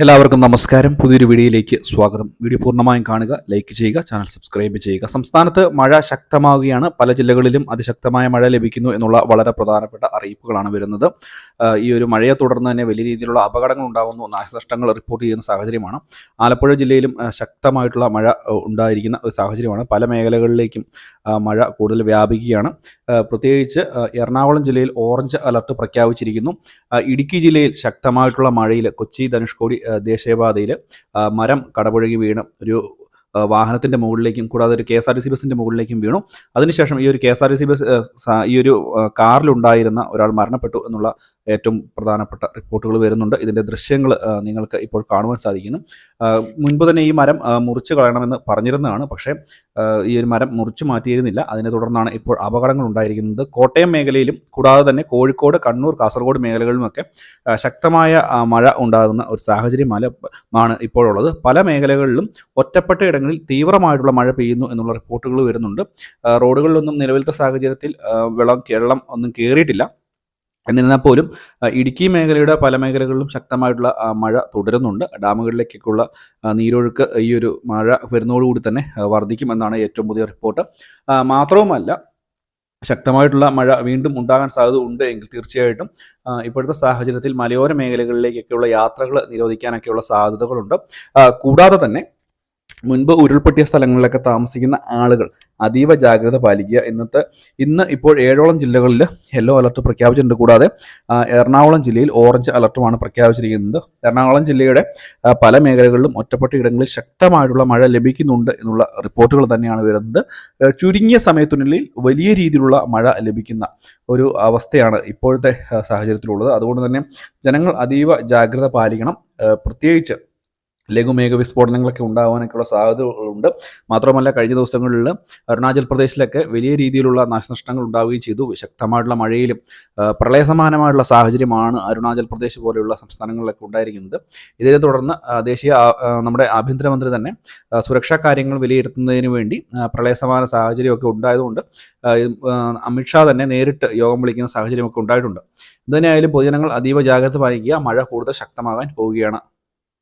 എല്ലാവർക്കും നമസ്കാരം. പുതിയൊരു വീഡിയോയിലേക്ക് സ്വാഗതം. വീഡിയോ പൂർണമായും കാണുക ലൈക്ക് ചെയ്യുക ചാനൽ സബ്സ്ക്രൈബ് ചെയ്യുക. സംസ്ഥാനത്ത് മഴ ശക്തമാവുകയാണ്. പല ജില്ലകളിലും അതിശക്തമായ മഴ ലഭിക്കുന്നു എന്നുള്ള വളരെ പ്രധാനപ്പെട്ട അറിയിപ്പുകളാണ് വരുന്നത്. ഈ ഒരു മഴയെ തുടർന്ന് തന്നെ വലിയ രീതിയിലുള്ള അപകടങ്ങൾ ഉണ്ടാകുന്നു നാശനഷ്ടങ്ങൾ റിപ്പോർട്ട് ചെയ്യുന്ന സാഹചര്യമാണ്. ആലപ്പുഴ ജില്ലയിലും ശക്തമായിട്ടുള്ള മഴ ഉണ്ടായിരിക്കുന്ന ഒരു സാഹചര്യമാണ്. പല മേഖലകളിലേക്കും മഴ കൂടുതൽ വ്യാപിക്കുകയാണ്. പ്രത്യേകിച്ച് എറണാകുളം ജില്ലയിൽ ഓറഞ്ച് അലർട്ട് പ്രഖ്യാപിച്ചിരിക്കുന്നു. ഇടുക്കി ജില്ലയിൽ ശക്തമായിട്ടുള്ള മഴയിൽ കൊച്ചി ധനുഷ്കോടി ദേശീയപാതയിൽ മരം കടപുഴകി വീണ് ഒരു വാഹനത്തിന്റെ മുകളിലേക്കും കൂടാതെ ഒരു K S R T C ബസിന്റെ മുകളിലേക്കും വീണു. അതിനുശേഷം ഈ ഒരു K S R T C bus ഈ ഒരു കാറിലുണ്ടായിരുന്ന ഒരാൾ മരണപ്പെട്ടു എന്നുള്ള ഏറ്റവും പ്രധാനപ്പെട്ട റിപ്പോർട്ടുകൾ വരുന്നുണ്ട്. ഇതിന്റെ ദൃശ്യങ്ങൾ നിങ്ങൾക്ക് ഇപ്പോൾ കാണുവാൻ സാധിക്കുന്നു. മുൻപ് തന്നെ ഈ മരം മുറിച്ച് കളയണമെന്ന് പറഞ്ഞിരുന്നതാണ്. പക്ഷേ ഈ ഒരു മരം മുറിച്ചു മാറ്റിയിരുന്നില്ല. അതിനെ തുടർന്നാണ് ഇപ്പോൾ അപകടങ്ങൾ ഉണ്ടായിരിക്കുന്നത്. കോട്ടയം മേഖലയിലും കൂടാതെ തന്നെ കോഴിക്കോട് കണ്ണൂർ കാസർഗോഡ് മേഖലകളിലുമൊക്കെ ശക്തമായ മഴ ഉണ്ടാകുന്ന ഒരു സാഹചര്യമാണ് ആണ് ഇപ്പോഴുള്ളത്. പല മേഖലകളിലും ഒറ്റപ്പെട്ട ഇടങ്ങളിൽ തീവ്രമായിട്ടുള്ള മഴ പെയ്യുന്നു എന്നുള്ള റിപ്പോർട്ടുകൾ വരുന്നുണ്ട്. റോഡുകളിലൊന്നും നിലവിലത്തെ സാഹചര്യത്തിൽ വെള്ളം വെള്ളം ഒന്നും കയറിയിട്ടില്ല. എന്നിരുന്നാൽ പോലും ഇടുക്കി മേഖലയുടെ പല മേഖലകളിലും ശക്തമായിട്ടുള്ള മഴ തുടരുന്നുണ്ട്. ഡാമുകളിലേക്കൊക്കെയുള്ള നീരൊഴുക്ക് ഈ ഒരു മഴ വരുന്നതോടുകൂടി തന്നെ വർദ്ധിക്കുമെന്നാണ് ഏറ്റവും പുതിയ റിപ്പോർട്ട്. മാത്രവുമല്ല ശക്തമായിട്ടുള്ള മഴ വീണ്ടും ഉണ്ടാകാൻ സാധ്യത ഉണ്ട് എങ്കിൽ തീർച്ചയായിട്ടും ഇപ്പോഴത്തെ സാഹചര്യത്തിൽ മലയോര മേഖലകളിലേക്കൊക്കെയുള്ള യാത്രകൾ നിരോധിക്കാനൊക്കെയുള്ള സാധ്യതകളുണ്ട്. കൂടാതെ തന്നെ മുൻപ് ഉരുൾപൊട്ടിയ സ്ഥലങ്ങളിലൊക്കെ താമസിക്കുന്ന ആളുകൾ അതീവ ജാഗ്രത പാലിക്കുക. ഇന്നത്തെ ഇന്ന് ഇപ്പോൾ ഏഴോളം ജില്ലകളിൽ യെല്ലോ അലർട്ട് പ്രഖ്യാപിച്ചിട്ടുണ്ട്. കൂടാതെ എറണാകുളം ജില്ലയിൽ ഓറഞ്ച് അലർട്ടുമാണ് പ്രഖ്യാപിച്ചിരിക്കുന്നത്. എറണാകുളം ജില്ലയുടെ പല മേഖലകളിലും ഒറ്റപ്പെട്ട ഇടങ്ങളിൽ ശക്തമായിട്ടുള്ള മഴ ലഭിക്കുന്നുണ്ട് എന്നുള്ള റിപ്പോർട്ടുകൾ തന്നെയാണ് വരുന്നത്. ചുരുങ്ങിയ സമയത്തിനുള്ളിൽ വലിയ രീതിയിലുള്ള മഴ ലഭിക്കുന്ന ഒരു അവസ്ഥയാണ് ഇപ്പോഴത്തെ സാഹചര്യത്തിലുള്ളത്. അതുകൊണ്ട് തന്നെ ജനങ്ങൾ അതീവ ജാഗ്രത പാലിക്കണം. പ്രത്യേകിച്ച് ലഘുമേഘ വിസ്ഫോടനങ്ങളൊക്കെ ഉണ്ടാകാനൊക്കെയുള്ള സാധ്യതകളുണ്ട് മാത്രമല്ല കഴിഞ്ഞ ദിവസങ്ങളിൽ അരുണാചൽ പ്രദേശിലൊക്കെ വലിയ രീതിയിലുള്ള നാശനഷ്ടങ്ങൾ ഉണ്ടാവുകയും ചെയ്തു. ശക്തമായിട്ടുള്ള മഴയിലും പ്രളയസമാനമായിട്ടുള്ള സാഹചര്യമാണ് അരുണാചൽ പ്രദേശ് പോലെയുള്ള സംസ്ഥാനങ്ങളിലൊക്കെ ഉണ്ടായിരിക്കുന്നത്. ഇതിനെ തുടർന്ന് ദേശീയ നമ്മുടെ ആഭ്യന്തരമന്ത്രി തന്നെ സുരക്ഷാ കാര്യങ്ങൾ വിലയിരുത്തുന്നതിന് വേണ്ടി പ്രളയസമാന സാഹചര്യമൊക്കെ ഉണ്ടായതുകൊണ്ട് അമിത്ഷാ തന്നെ നേരിട്ട് യോഗം വിളിക്കുന്ന സാഹചര്യമൊക്കെ ഉണ്ടായിട്ടുണ്ട്. ഇതുതന്നെയായാലും പൊതുജനങ്ങൾ അതീവ ജാഗ്രത പാലിക്കുക. മഴ കൂടുതൽ ശക്തമാകാൻ പോവുകയാണ്.